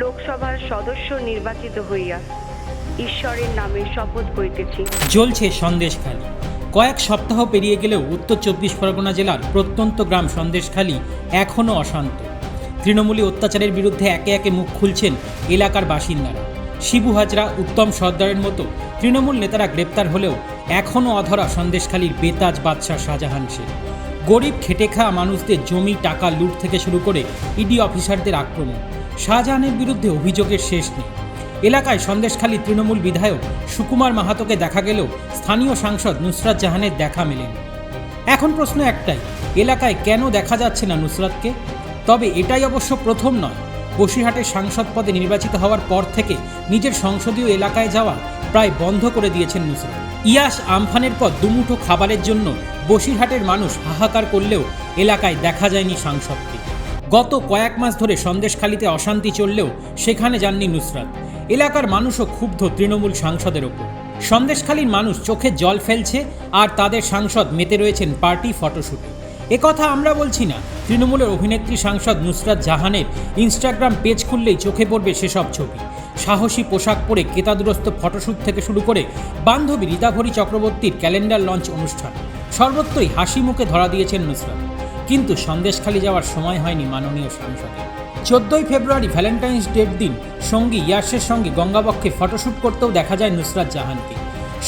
লোকসভার সদস্য নির্বাচিত হইয়া ঈশ্বরের নামে শপথ করিতেছি। জ্বলছে সন্দেশখালী কয়েক সপ্তাহ পেরিয়ে গেলেও উত্তর চব্বিশ পরগনা জেলার প্রত্যন্ত গ্রাম সন্দেশখালী এখনও অশান্ত। তৃণমূলী অত্যাচারের বিরুদ্ধে একে একে মুখ খুলছেন এলাকার বাসিন্দারা। শিবু হাজরা, উত্তম সর্দারের মতো তৃণমূল নেতারা গ্রেপ্তার হলেও এখনও অধরা সন্দেশখালীর বেতাজ বাদশাহ শাহজাহান শেখ গরিব খেটে খাওয়া মানুষদের জমি, টাকা, লুট থেকে শুরু করে ইডি অফিসারদের আক্রমণ। শাহজাহানের বিরুদ্ধে অভিযোগের শেষ নেই। এলাকায় সন্দেশখালী তৃণমূল বিধায়ক সুকুমার মাহাতোকে দেখা গেলেও স্থানীয় সাংসদ নুসরাত জাহানের দেখা মেলেনি। এখন প্রশ্ন একটাই, এলাকায় কেন দেখা যাচ্ছে না নুসরাতকে? তবে এটাই অবশ্য প্রথম নয়। বসিরহাটের সাংসদ পদে নির্বাচিত হওয়ার পর থেকে নিজের সংসদীয় এলাকায় যাওয়া প্রায় বন্ধ করে দিয়েছেন নুসরাত। ইয়াস আমফানের পর দুমুঠো খাবারের জন্য বসিরহাটের মানুষ হাহাকার করলেও এলাকায় দেখা যায়নি সাংসদকে। গত কয়েক মাস ধরে সন্দেশখালিতে অশান্তি চললেও সেখানে যাননি নুসরাত। এলাকার মানুষও ক্ষুব্ধ তৃণমূল সাংসদের ওপর। সন্দেশখালীর মানুষ চোখে জল ফেলছে আর তাদের সাংসদ মেতে রয়েছেন পার্টি ফটোশ্যুটে একথা আমরা বলছি না। তৃণমূলের অভিনেত্রী সাংসদ নুসরাত জাহানের ইনস্টাগ্রাম পেজ খুললেই চোখে পড়বে সেসব ছবি। সাহসী পোশাক পরে কেতাদুরস্ত ফটোশ্যুট থেকে শুরু করে বান্ধবী রীতাভরী চক্রবর্তীর ক্যালেন্ডার লঞ্চ অনুষ্ঠান। সর্বত্রই হাসি মুখে ধরা দিয়েছেন নুসরত। কিন্তু সন্দেশখালি যাওয়ার সময় হয়নি মাননীয় সাংসদের চোদ্দই ফেব্রুয়ারি ভ্যালেন্টাইন্স ডের দিন সঙ্গী ইয়াসের সঙ্গে গঙ্গাবক্ষে ফটোশ্যুট করতেও দেখা যায় নুসরাত জাহানকে।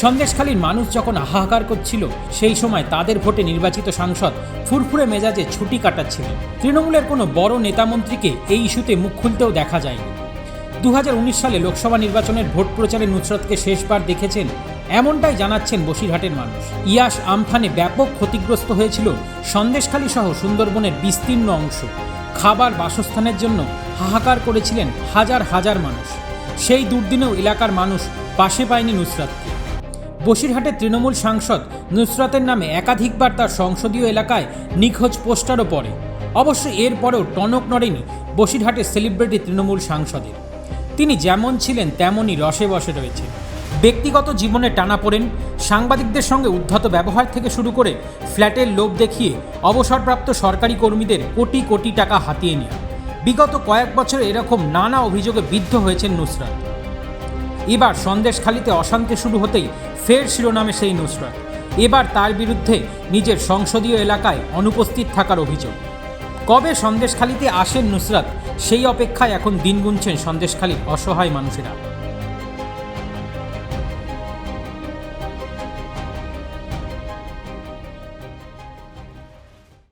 সন্দেশখালীর মানুষ যখন হাহাকার করছিল, সেই সময় তাদের ভোটে নির্বাচিত সাংসদ ফুরফুরে মেজাজে ছুটি কাটাচ্ছিলেন তৃণমূলের কোনো বড় নেতামন্ত্রীকে এই ইস্যুতে মুখ খুলতেও দেখা যায়নি। দু হাজার উনিশ সালে লোকসভা নির্বাচনের ভোট প্রচারে নুসরতকে শেষবার দেখেছেন এমনটাই জানাচ্ছেন বসিরহাটের মানুষ। ইয়াস আমফানে ব্যাপক ক্ষতিগ্রস্ত হয়েছিল সন্দেশখালী সহ সুন্দরবনের বিস্তীর্ণ অংশ। খাবার বাসস্থানের জন্য হাহাকার করেছিলেন হাজার হাজার মানুষ। সেই দুর্দিনেও এলাকার মানুষ পাশে পায়নি নুসরাতকে। বসিরহাটের তৃণমূল সাংসদ নুসরাতের নামে একাধিকবার তার সংসদীয় এলাকায় নিখোঁজ পোস্টারও পড়ে। অবশ্য এরপরেও টনক নড়েনি বসিরহাটের সেলিব্রিটি তৃণমূল সাংসদের। তিনি যেমন ছিলেন, তেমনই রসে বসে রয়েছে ব্যক্তিগত জীবনে টানা পড়েন, সাংবাদিকদের সঙ্গে উদ্ধত ব্যবহার থেকে শুরু করে ফ্ল্যাটের লোভ দেখিয়ে অবসরপ্রাপ্ত সরকারি কর্মীদের কোটি কোটি টাকা হাতিয়ে নেওয়া বিগত কয়েক বছরে এরকম নানা অভিযোগে বিদ্ধ হয়েছেন নুসরাত। এবার সন্দেশখালিতে অশান্তি শুরু হতেই ফের শিরোনামে সেই নুসরাত। এবার তার বিরুদ্ধে নিজের সংসদীয় এলাকায় অনুপস্থিত থাকার অভিযোগ। কবে সন্দেশখালিতে আসেন নুসরাত, সেই অপেক্ষায় এখন দিন গুনছেন সন্দেশখালীর অসহায় মানুষেরা।